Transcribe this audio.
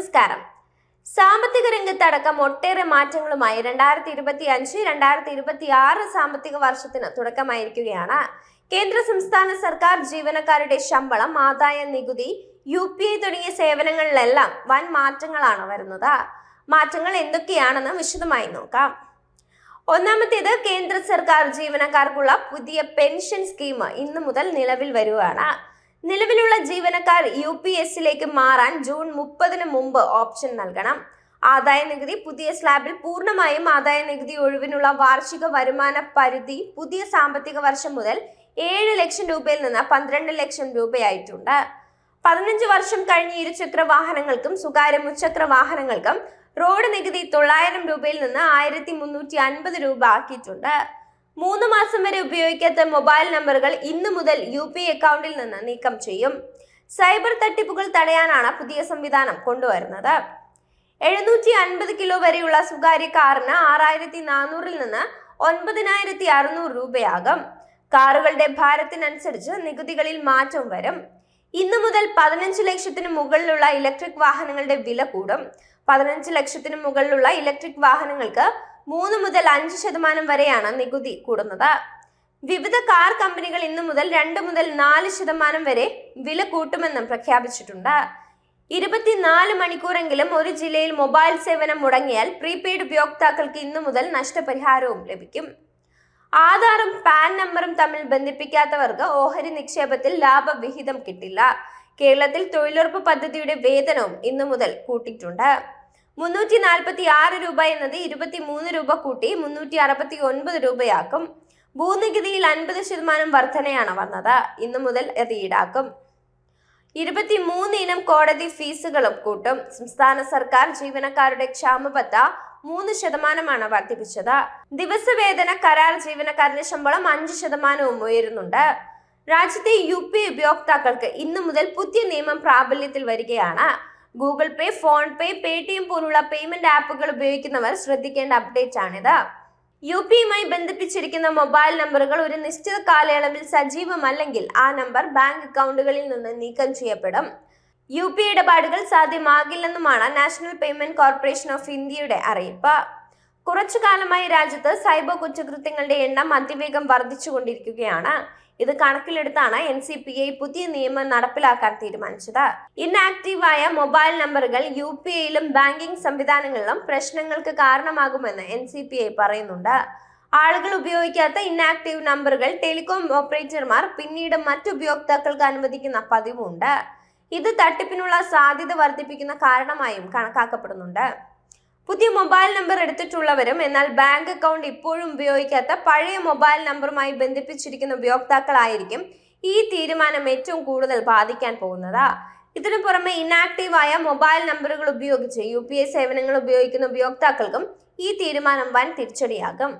നമസ്കാരം. സാമ്പത്തിക രംഗത്തടക്കം ഒട്ടേറെ മാറ്റങ്ങളുമായി രണ്ടായിരത്തി ഇരുപത്തി അഞ്ച് രണ്ടായിരത്തി ഇരുപത്തി ആറ് സാമ്പത്തിക വർഷത്തിന് തുടക്കമായിരിക്കുകയാണ്. കേന്ദ്ര സംസ്ഥാന സർക്കാർ ജീവനക്കാരുടെ ശമ്പളം ആദായ നികുതി യു പി ഐ തുടങ്ങിയ സേവനങ്ങളിലെല്ലാം വൻ മാറ്റങ്ങളാണ് വരുന്നത്. മാറ്റങ്ങൾ എന്തൊക്കെയാണെന്ന് വിശദമായി നോക്കാം. ഒന്നാമത്തേത് കേന്ദ്ര സർക്കാർ ജീവനക്കാർക്കുള്ള പുതിയ പെൻഷൻ സ്കീം ഇന്നു മുതൽ നിലവിൽ വരുവാണ്. നിലവിലുള്ള ജീവനക്കാർ യു പി എസിലേക്ക് മാറാൻ ജൂൺ മുപ്പതിന് മുമ്പ് ഓപ്ഷൻ നൽകണം. ആദായ നികുതി പുതിയ സ്ലാബിൽ പൂർണമായും ആദായ നികുതി ഒഴിവിനുള്ള വാർഷിക വരുമാന പരിധി പുതിയ സാമ്പത്തിക വർഷം മുതൽ ഏഴ് ലക്ഷം രൂപയിൽ നിന്ന് പന്ത്രണ്ട് ലക്ഷം രൂപയായിട്ടുണ്ട്. പതിനഞ്ച് വർഷം കഴിഞ്ഞ ഇരുചക്ര വാഹനങ്ങൾക്കും സ്വകാര്യ മുച്ചക്ര വാഹനങ്ങൾക്കും റോഡ് നികുതി തൊള്ളായിരം രൂപയിൽ നിന്ന് ആയിരത്തി മുന്നൂറ്റി അൻപത് രൂപ ആക്കിയിട്ടുണ്ട്. മൂന്ന് മാസം വരെ ഉപയോഗിക്കാത്ത മൊബൈൽ നമ്പറുകൾ ഇന്നു മുതൽ യു പി അക്കൗണ്ടിൽ നിന്ന് നീക്കം ചെയ്യും. സൈബർ തട്ടിപ്പുകൾ തടയാനാണ് പുതിയ സംവിധാനം കൊണ്ടുവരുന്നത്. എഴുന്നൂറ്റി അൻപത് കിലോ വരെയുള്ള സ്വകാര്യ കാറിന് ആറായിരത്തി നാനൂറിൽ നിന്ന് ഒൻപതിനായിരത്തി അറുന്നൂറ് രൂപയാകും. കാറുകളുടെ ഭാരത്തിനനുസരിച്ച് നികുതികളിൽ മാറ്റം വരും. ഇന്നു മുതൽ പതിനഞ്ച് ലക്ഷത്തിന് മുകളിലുള്ള ഇലക്ട്രിക് വാഹനങ്ങളുടെ വില കൂടും. പതിനഞ്ച് ലക്ഷത്തിന് മുകളിലുള്ള ഇലക്ട്രിക് വാഹനങ്ങൾക്ക് മൂന്ന് മുതൽ അഞ്ച് ശതമാനം വരെയാണ് നികുതി കൂടുന്നത്. വിവിധ കാർ കമ്പനികൾ ഇന്നു മുതൽ രണ്ട് മുതൽ നാല് ശതമാനം വരെ വില കൂട്ടുമെന്നും പ്രഖ്യാപിച്ചിട്ടുണ്ട്. ഇരുപത്തിനാല് മണിക്കൂറെങ്കിലും ഒരു ജില്ലയിൽ മൊബൈൽ സേവനം മുടങ്ങിയാൽ പ്രീപെയ്ഡ് ഉപയോക്താക്കൾക്ക് ഇന്നു മുതൽ നഷ്ടപരിഹാരവും ലഭിക്കും. ആധാറും പാൻ നമ്പറും തമ്മിൽ ബന്ധിപ്പിക്കാത്തവർക്ക് ഓഹരി നിക്ഷേപത്തിൽ ലാഭവിഹിതം കിട്ടില്ല. കേരളത്തിൽ തൊഴിലുറപ്പ് പദ്ധതിയുടെ വേതനവും ഇന്നു മുതൽ കൂട്ടിയിട്ടുണ്ട്. മുന്നൂറ്റി നാൽപ്പത്തി ആറ് രൂപ എന്നത് ഇരുപത്തി മൂന്ന് രൂപ കൂട്ടി മുന്നൂറ്റി അറുപത്തി ഒൻപത് രൂപയാക്കും. ഭൂനികുതിയിൽ അൻപത് ശതമാനം വർധനയാണ് വന്നത്. ഇന്നു മുതൽ അത് ഈടാക്കും. ഇരുപത്തി മൂന്ന് ഇനം കോടതി ഫീസുകളും കൂട്ടും. സംസ്ഥാന സർക്കാർ ജീവനക്കാരുടെ ക്ഷാമബത്ത മൂന്ന് ശതമാനമാണ് വർദ്ധിപ്പിച്ചത്. ദിവസവേതന കരാർ ജീവനക്കാരുടെ ശമ്പളം അഞ്ച് ശതമാനവും ഉയരുന്നുണ്ട്. രാജ്യത്തെ യു പി ഉപയോക്താക്കൾക്ക് ഇന്നു മുതൽ പുതിയ നിയമം പ്രാബല്യത്തിൽ വരികയാണ്. Google Pay PhonePe Paytm പോലുള്ള പേയ്മെന്റ് ആപ്പുകൾ ഉപയോഗിക്കുന്നവർ ശ്രദ്ധിക്കേണ്ട അപ്ഡേറ്റ് ആണിത്. യു പിയുമായി ബന്ധിപ്പിച്ചിരിക്കുന്ന മൊബൈൽ നമ്പറുകൾ ഒരു നിശ്ചിത കാലയളവിൽ സജീവമല്ലെങ്കിൽ ആ നമ്പർ ബാങ്ക് അക്കൗണ്ടുകളിൽ നിന്ന് നീക്കം ചെയ്യപ്പെടും. യു പി ഇടപാടുകൾ സാധ്യമാകില്ലെന്നുമാണ് നാഷണൽ പേയ്മെന്റ് കോർപ്പറേഷൻ ഓഫ് ഇന്ത്യയുടെ അറിയിപ്പ്. കുറച്ചു കാലമായി രാജ്യത്ത് സൈബർ കുറ്റകൃത്യങ്ങളുടെ എണ്ണം അതിവേഗം വർദ്ധിച്ചുകൊണ്ടിരിക്കുകയാണ്. ഇത് കണക്കിലെടുത്താണ് എൻ സി പി ഐ പുതിയ നിയമം നടപ്പിലാക്കാൻ തീരുമാനിച്ചത്. ഇൻആക്റ്റീവായ മൊബൈൽ നമ്പറുകൾ യു പി ഐയിലും ബാങ്കിംഗ് സംവിധാനങ്ങളിലും പ്രശ്നങ്ങൾക്ക് കാരണമാകുമെന്ന് എൻ സി പി ഐ പറയുന്നുണ്ട്. ആളുകൾ ഉപയോഗിക്കാത്ത ഇൻആക്റ്റീവ് നമ്പറുകൾ ടെലികോം ഓപ്പറേറ്റർമാർ പിന്നീട് മറ്റു ഉപയോക്താക്കൾക്ക് അനുവദിക്കുന്ന പതിവുണ്ട്. ഇത് തട്ടിപ്പിനുള്ള സാധ്യത വർദ്ധിപ്പിക്കുന്ന കാരണമായും കണക്കാക്കപ്പെടുന്നുണ്ട്. പുതിയ മൊബൈൽ നമ്പർ എടുത്തിട്ടുള്ളവരും എന്നാൽ ബാങ്ക് അക്കൗണ്ട് ഇപ്പോഴും ഉപയോഗിക്കാത്ത പഴയ മൊബൈൽ നമ്പറുമായി ബന്ധിപ്പിച്ചിരിക്കുന്ന ഉപയോക്താക്കളായിരിക്കും ഈ തീരുമാനം ഏറ്റവും കൂടുതൽ ബാധിക്കാൻ പോകുന്നത്. ഇതിനു പുറമെ ഇനാക്റ്റീവായ മൊബൈൽ നമ്പറുകൾ ഉപയോഗിച്ച് യു സേവനങ്ങൾ ഉപയോഗിക്കുന്ന ഉപയോക്താക്കൾക്കും ഈ തീരുമാനം വൻ തിരിച്ചടിയാകും.